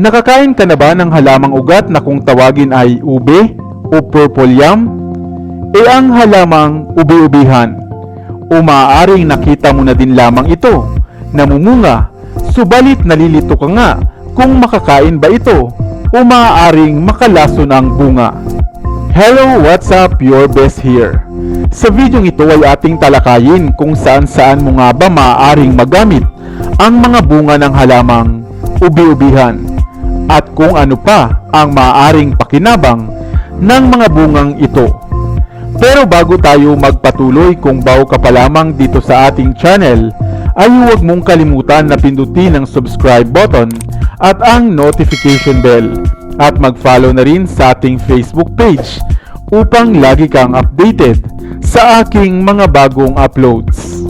Nakakain ka na ba ng halamang ugat na kung tawagin ay ube o purple yam? E ang halamang ubi-ubihan. O maaaring nakita mo na din lamang ito, namumunga, subalit nalilito ka nga kung makakain ba ito o maaaring makalason ang bunga. Hello, what's up? Your best here. Sa video ito ay ating talakayin kung saan saan mo nga ba maaaring magamit ang mga bunga ng halamang ubi-ubihan at kung ano pa ang maaaring pakinabang ng mga bungang ito. Pero bago tayo magpatuloy kung bago ka pa lamang dito sa ating channel, ay huwag mong kalimutan na pindutin ang subscribe button at ang notification bell at mag-follow na rin sa ating Facebook page upang lagi kang updated sa aking mga bagong uploads.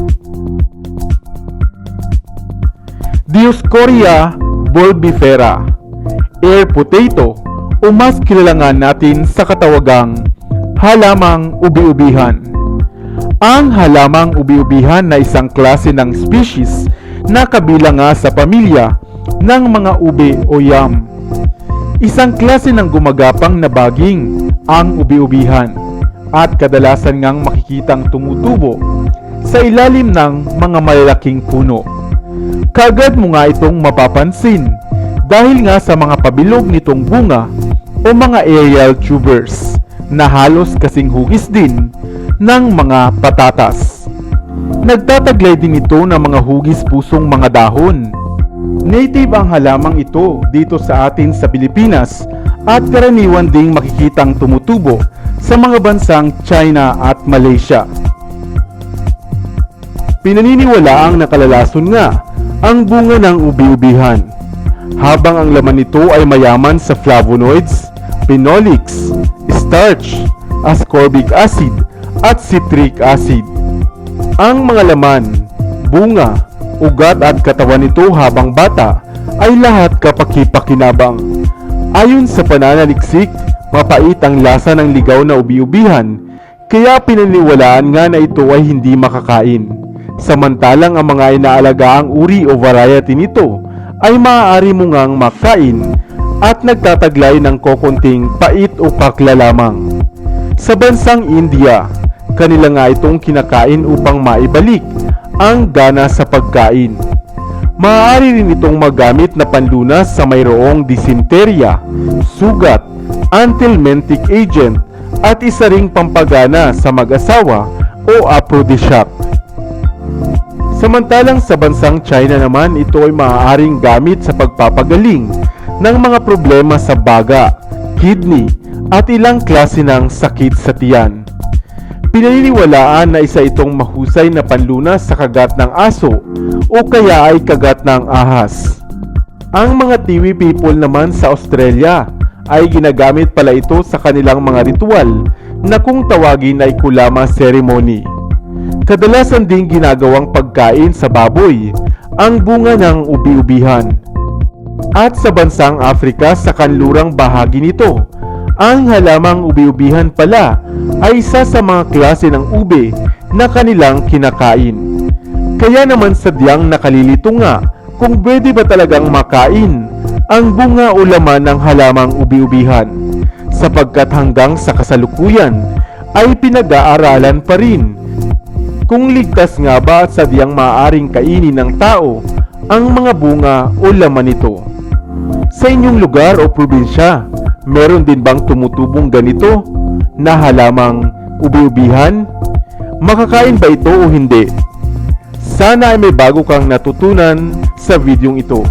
Dioscorea bulbifera, air potato o mas kilala natin sa katawagang halamang ubi-ubihan. Ang halamang ubi-ubihan na isang klase ng species na kabilang nga sa pamilya ng mga ube o yam. Isang klase ng gumagapang na baging ang ubi-ubihan at kadalasan ngang makikitang tumutubo sa ilalim ng mga malalaking puno. Kagad mo nga itong mapapansin dahil nga sa mga pabilog nitong bunga o mga aerial tubers na halos kasing hugis din ng mga patatas. Nagtataglay din ito ng mga hugis pusong mga dahon. Native ang halamang ito dito sa atin sa Pilipinas at karaniwan ding makikitang tumutubo sa mga bansang China at Malaysia. Pinaniniwala ang nakalalason nga ang bunga ng ubi-ubihan habang ang laman nito ay mayaman sa flavonoids, phenolics, starch, ascorbic acid at citric acid. Ang mga laman, bunga, ugat at katawan nito habang bata ay lahat kapaki-pakinabang. Ayon sa pananaliksik, mapait ang lasa ng ligaw na ubi-ubihan kaya pinaniwalaan nga na ito ay hindi makakain. Samantalang ang mga inaalagaang uri o variety nito ay maaari mo ngang makain at nagtataglay ng kokonting pait o pakla lamang. Sa bansang India, kanila nga itong kinakain upang maibalik ang gana sa pagkain. Maaari rin itong magamit na panlunas sa mayroong dysenteria, sugat, anthelmintic agent at isa ring pampagana sa mag-asawa o aphrodisiac. Samantalang sa bansang China naman ito ay maaaring gamit sa pagpapagaling ng mga problema sa baga, kidney at ilang klase ng sakit sa tiyan. Pinaniniwalaan na isa itong mahusay na panlunas sa kagat ng aso o kaya ay kagat ng ahas. Ang mga Tiwi people naman sa Australia ay ginagamit pala ito sa kanilang mga ritual na kung tawagin ay kulama ceremony. Kadalasan ding ginagawang pagkain sa baboy ang bunga ng ubi-ubihan. At sa bansang Afrika sa kanlurang bahagi nito, ang halamang ubi-ubihan pala ay isa sa mga klase ng ube na kanilang kinakain. Kaya naman sadyang nakalilito nga kung pwede ba talagang makain ang bunga o laman ng halamang ubi-ubihan sapagkat hanggang sa kasalukuyan ay pinag-aaralan pa rin kung ligtas nga ba at sadyang maaaring kainin ng tao ang mga bunga o laman nito. Sa inyong lugar o probinsya, meron din bang tumutubong ganito na halamang ubi-ubihan? Makakain ba ito o hindi? Sana ay may bago kang natutunan sa videong ito.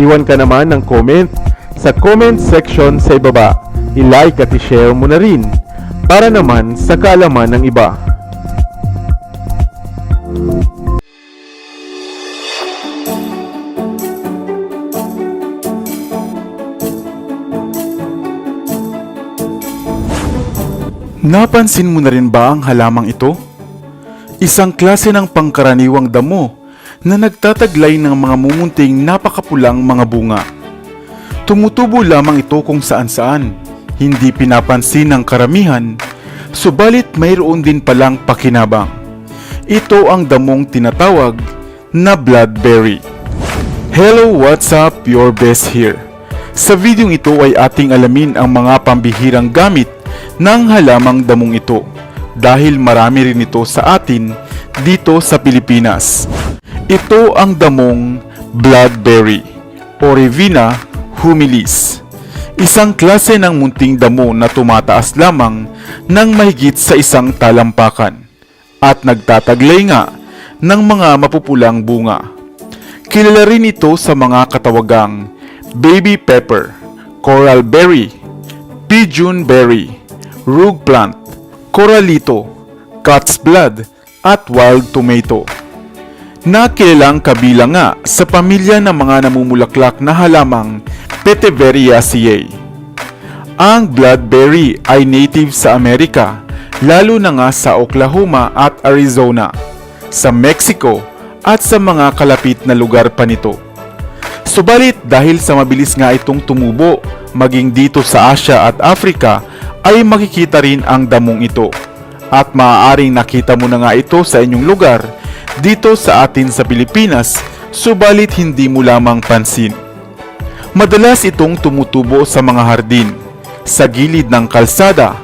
Iwan ka naman ng comment sa comment section sa ibaba. I-like at i-share mo na rin para naman sa kaalaman ng iba. Napansin mo na rin ba ang halamang ito? Isang klase ng pangkaraniwang damo na nagtataglay ng mga mumunting napakapulang mga bunga. Tumutubo lamang ito kung saan-saan, hindi pinapansin ng karamihan, subalit mayroon din palang pakinabang. Ito ang damong tinatawag na bloodberry. Hello, what's up? Your best here. Sa videong ito ay ating alamin ang mga pambihirang gamit ng halamang damong ito dahil marami rin ito sa atin dito sa Pilipinas. Ito ang damong bloodberry o humilis. Isang klase ng munting damo na tumataas lamang ng mahigit sa isang talampakan at nagtataglay nga ng mga mapupulang bunga. Kilala rin ito sa mga katawagang baby pepper, coral berry, pigeon berry, rug plant, coralito, cat's blood, at wild tomato. Nakilalang kabilang nga sa pamilya ng mga namumulaklak na halamang Peteveriaceae. Ang bloodberry ay native sa Amerika, lalo na nga sa Oklahoma at Arizona, sa Mexico at sa mga kalapit na lugar pa nito. Subalit dahil sa mabilis nga itong tumubo, maging dito sa Asia at Africa, ay makikita rin ang damong ito. At maaaring nakita mo na nga ito sa inyong lugar, dito sa atin sa Pilipinas, subalit hindi mo lamang pansin. Madalas itong tumutubo sa mga hardin, sa gilid ng kalsada,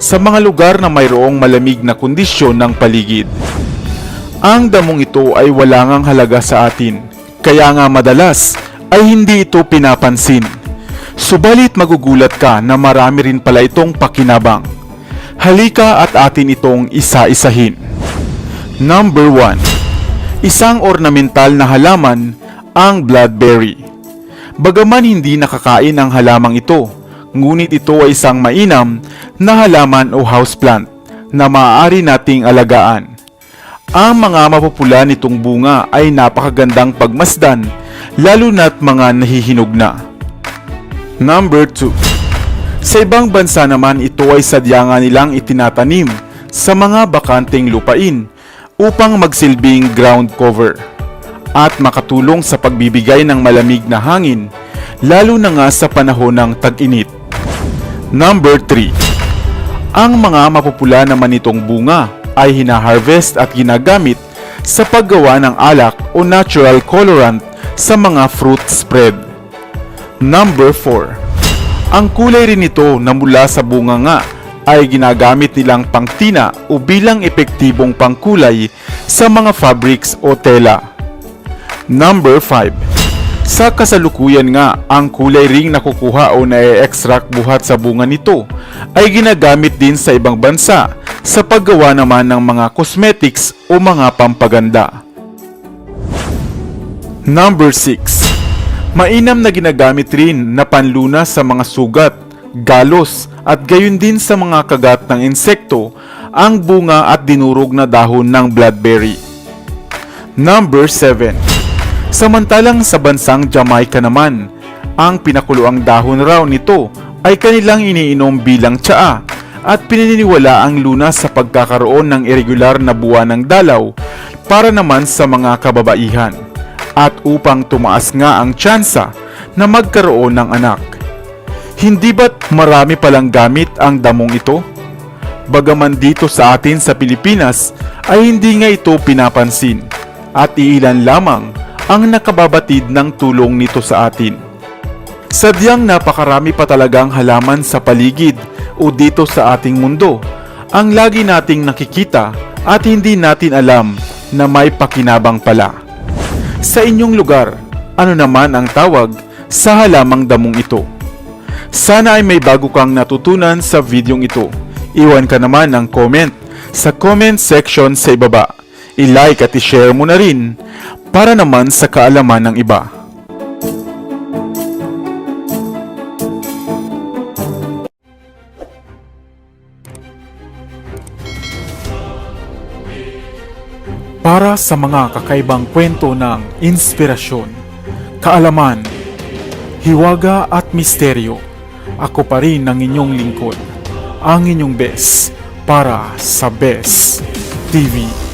sa mga lugar na mayroong malamig na kondisyon ng paligid. Ang damong ito ay wala halaga sa atin, kaya nga madalas ay hindi ito pinapansin. Subalit magugulat ka na marami rin pala itong pakinabang. Halika at atin itong isa-isahin. Number 1. Isang ornamental na halaman, ang bloodberry. Bagaman hindi nakakain ang halamang ito, ngunit ito ay isang mainam na halaman o houseplant na maaari nating alagaan. Ang mga mapupula nitong bunga ay napakagandang pagmasdan, lalo na't mga nahihinog na. Number 2. Sa ibang bansa naman ito ay sadya nga nilang itinatanim sa mga bakanteng lupain upang magsilbing ground cover at makatulong sa pagbibigay ng malamig na hangin lalo na nga sa panahon ng tag-init. Number 3. Ang mga mapupula naman nitong bunga ay hinaharvest at ginagamit sa paggawa ng alak o natural colorant sa mga fruit spread. Number 4. Ang kulay rin nito na mula sa bunga nga ay ginagamit nilang pangtina o bilang epektibong pangkulay sa mga fabrics o tela. Number 5. Sa kasalukuyan nga, ang kulay ring nakukuha o na-extract buhat sa bunga nito ay ginagamit din sa ibang bansa sa paggawa naman ng mga cosmetics o mga pampaganda. Number 6. Mainam na ginagamit rin na panlunas sa mga sugat, galos at gayon din sa mga kagat ng insekto ang bunga at dinurog na dahon ng bloodberry. Number 7. Samantalang sa bansang Jamaica naman, ang pinakuluang dahon raw nito ay kanilang iniinom bilang tsaa at pinaniniwala ang lunas sa pagkakaroon ng irregular na buwan ng dalaw para naman sa mga kababaihan at upang tumaas nga ang tsansa na magkaroon ng anak. Hindi ba't marami palang gamit ang damong ito? Bagaman dito sa atin sa Pilipinas ay hindi nga ito pinapansin at iilan lamang ang nakababatid ng tulong nito sa atin. Sadyang napakarami pa talagang halaman sa paligid o dito sa ating mundo ang lagi nating nakikita at hindi natin alam na may pakinabang pala. Sa inyong lugar, ano naman ang tawag sa halamang damong ito? Sana ay may bago kang natutunan sa videong ito. Iwan ka naman ng comment sa comment section sa ibaba. I-like at i-share mo na rin para naman sa kaalaman ng iba. Para sa mga kakaibang kwento ng inspirasyon, kaalaman, hiwaga at misteryo, ako pa rin ang inyong lingkod, ang inyong best para sa Best TV.